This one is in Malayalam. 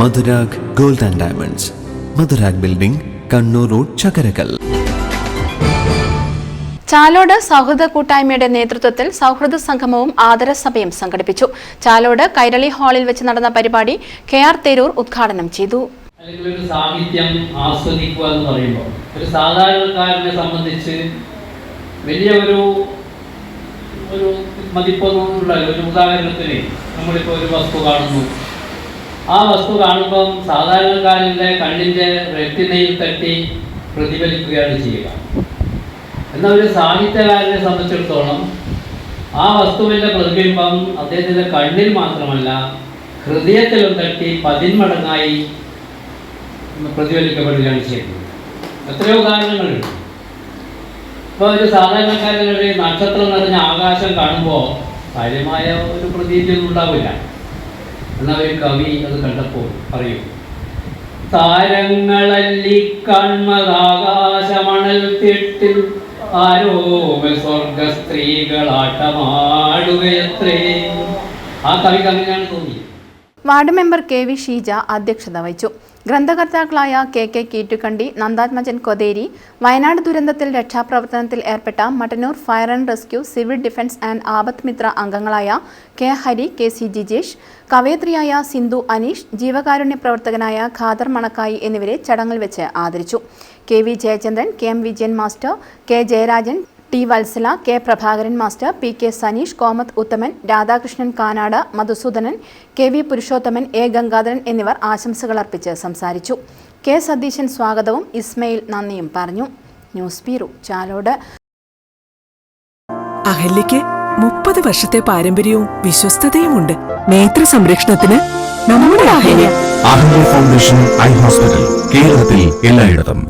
Madhurag gold and diamonds. Madhurag building Kannur road Chakkarakkal. Chalode സൗഹൃദ കൂട്ടായ്മയുടെ നേതൃത്വത്തിൽ സൗഹൃദ സംഗമവും ആദരസഭയും സംഘടിപ്പിച്ചു. ചാലോട് കൈരളി ഹാളിൽ വെച്ച് നടന്ന പരിപാടി കെ ആർ തെരൂർ ഉദ്ഘാടനം ചെയ്തു. അല്ലെങ്കിൽ ഒരു സാഹിത്യം ആസ്വദിക്കുക എന്ന് പറയുമ്പോൾ ഒരു സാധാരണക്കാരനെ സംബന്ധിച്ച് വലിയ ഒരു ഒരു മതിപ്പൊന്നുമുള്ള ഒരു ഉദാഹരണത്തിന് നമ്മളിപ്പോൾ ഒരു വസ്തു കാണുന്നു. ആ വസ്തു കാണുമ്പം സാധാരണക്കാരന്റെ കണ്ണിന്റെ റെറ്റിനയിൽ തട്ടി പ്രതിഫലിക്കുകയാണ് ചെയ്യുക. എന്നാൽ ഒരു സാഹിത്യകാരനെ സംബന്ധിച്ചിടത്തോളം ആ വസ്തുവിന്റെ പ്രതിബിംബം അദ്ദേഹത്തിന്റെ കണ്ണിൽ മാത്രമല്ല ഹൃദയത്തിലും തട്ടി പതിന്മടങ്ങായി പ്രതിഫലിക്കപ്പെടുകയാണ് ചെയ്യുന്നത്. എത്രയോ കാരണങ്ങളുണ്ട്. ഇപ്പോൾ ഒരു സാധാരണക്കാരൻ ഒരു നക്ഷത്രം നിറഞ്ഞ ആകാശം കാണുമ്പോൾ കാര്യമായ ഒരു പ്രതീതിയൊന്നും ഉണ്ടാവില്ല. എന്നാൽ ഒരു കവി അത് കണ്ടപ്പോൾ പറയും. താരങ്ങളല്ലി കൺമതാകാശമണൽ തിട്ടിൽ ആരോമ സ്വർഗ സ്ത്രീകളാട്ടമാടുകയത്രേ ആ കവിക്ക് അങ്ങനെയാണ് തോന്നിയത് ward member K V Sheeja അധ്യക്ഷത വഹിച്ചു. ഗ്രന്ഥകർത്താക്കളായ കെ കെ കീറ്റുകണ്ടി നന്ദാത്മജൻ കൊതേരി വയനാട് ദുരന്തത്തിൽ രക്ഷാപ്രവർത്തനത്തിൽ ഏർപ്പെട്ട Mattannur fire and rescue civil defence and Aapda Mitra അംഗങ്ങളായ K Hari K C Jijesh കവയത്രിയായ Sindhu Aneesh ജീവകാരുണ്യ പ്രവർത്തകനായ ഖാദർ മണക്കായി എന്നിവരെ ചടങ്ങിൽ വെച്ച് ആദരിച്ചു. K V Jayachandran K M Vijayan master K Jayarajan T Vatsala K Prabhakaran master P K Saneesh Komath Uthaman Radhakrishnan Kanad Madhusoodanan K V Purushothaman A Gangadharan എന്നിവർ ആശംസകൾ അർപ്പിച്ച് സംസാരിച്ചു. കെ സതീശൻ സ്വാഗതവും ഇസ്മയിൽ നന്ദിയും പറഞ്ഞു. News bureau Chalode. അഹല്യയ്ക്ക് മുപ്പത് വർഷത്തെ പാരമ്പര്യവും വിശ്വസ്തതയുമുണ്ട്. നേത്ര സംരക്ഷണത്തിന് നമ്മുടെ Ahalya. Ahalya foundation eye hospital കേരളത്തിൽ എല്ലായിടത്തും.